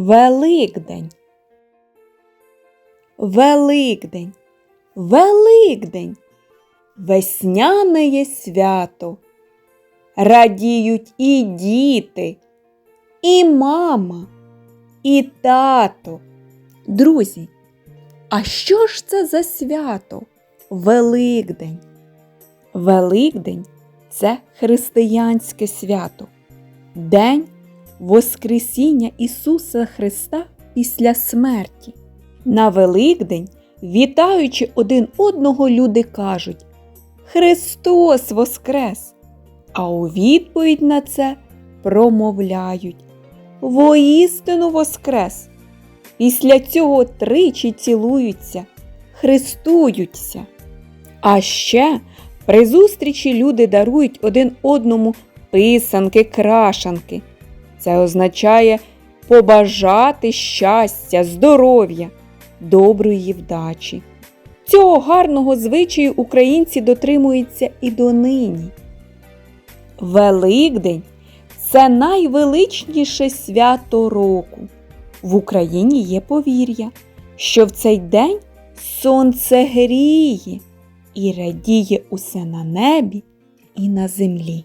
Великдень. Великдень. Великдень. Весняне є свято. Радіють і діти, і мама, і тато. Друзі, а що ж це за свято? Великдень. Великдень це християнське свято, День Воскресіння Ісуса Христа після смерті. На Великдень, вітаючи один одного, люди кажуть Христос Воскрес! А у відповідь на це промовляють Воістину Воскрес! Після цього тричі цілуються, хрестуються. А ще при зустрічі люди дарують один одному писанки, крашанки. Це означає побажати щастя, здоров'я, доброї вдачі. Цього гарного звичаю українці дотримуються і донині. Великдень це найвеличніше свято року. В Україні є повір'я, що в цей день сонце гріє і радіє усе на небі і на землі.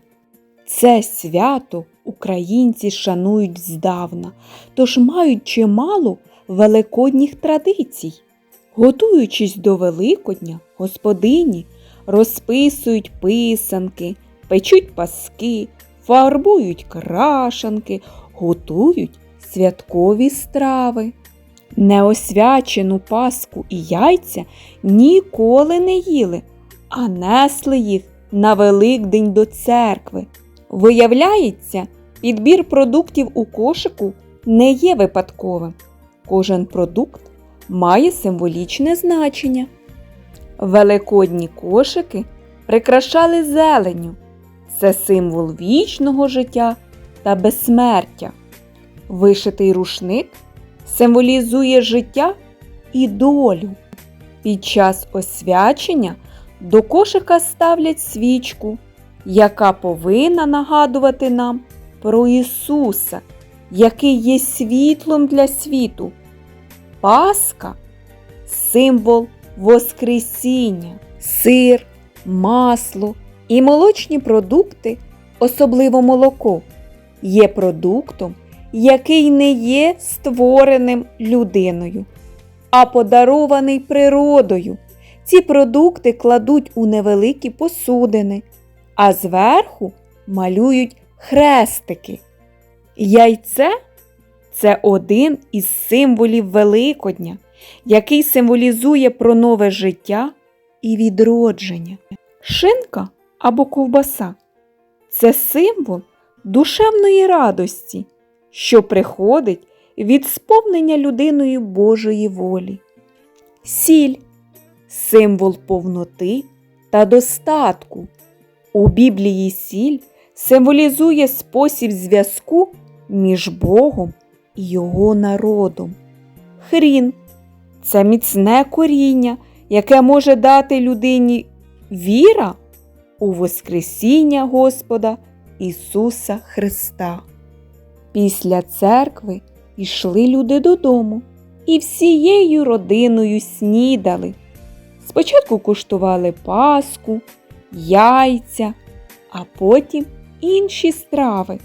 Це свято українці шанують здавна, тож мають чимало великодніх традицій. Готуючись до Великодня, господині розписують писанки, печуть паски, фарбують крашанки, готують святкові страви. Неосвячену паску і яйця ніколи не їли, а несли їх на Великдень до церкви. Виявляється, підбір продуктів у кошику не є випадковим. Кожен продукт має символічне значення. Великодні кошики прикрашали зеленню. Це символ вічного життя та безсмертя. Вишитий рушник символізує життя і долю. Під час освячення до кошика ставлять свічку, яка повинна нагадувати нам про Ісуса, який є світлом для світу. Пасха символ Воскресіння, сир, масло і молочні продукти, особливо молоко, є продуктом, який не є створеним людиною, а подарований природою. Ці продукти кладуть у невеликі посудини, а зверху малюють хрестики. Яйце це один із символів Великодня, який символізує про нове життя і відродження. Шинка або ковбаса це символ душевної радості, що приходить від сповнення людиною Божої волі. Сіль символ повноти та достатку. У Біблії сіль символізує спосіб зв'язку між Богом і його народом. Хрін це міцне коріння, яке може дати людині віра у Воскресіння Господа Ісуса Христа. Після церкви йшли люди додому і всією родиною снідали. Спочатку куштували паску, яйця, а потім інші страви.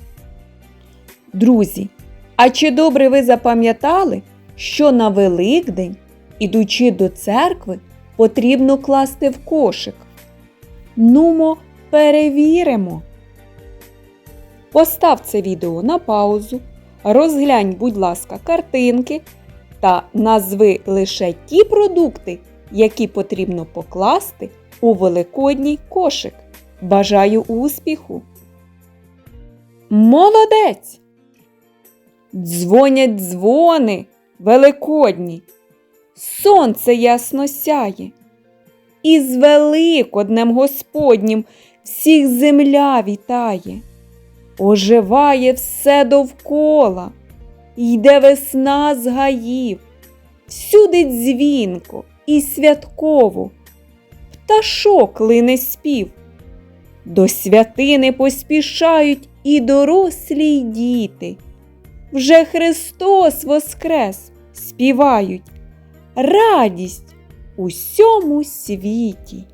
Друзі, а чи добре ви запам'ятали, що на Великдень, ідучи до церкви, потрібно класти в кошик? Нумо, перевіримо. Постав це відео на паузу, розглянь, будь ласка, картинки та назви лише ті продукти, які потрібно покласти у великодній кошик. Бажаю успіху! Молодець! Дзвонять дзвони великодні, сонце ясно сяє. І з Великоднем Господнім всіх земля вітає, оживає все довкола, йде весна з гаїв, всюди дзвінко і святково, пташок лине спів. До святини поспішають і дорослі й діти. вже Христос воскрес, співають радість усьому світі.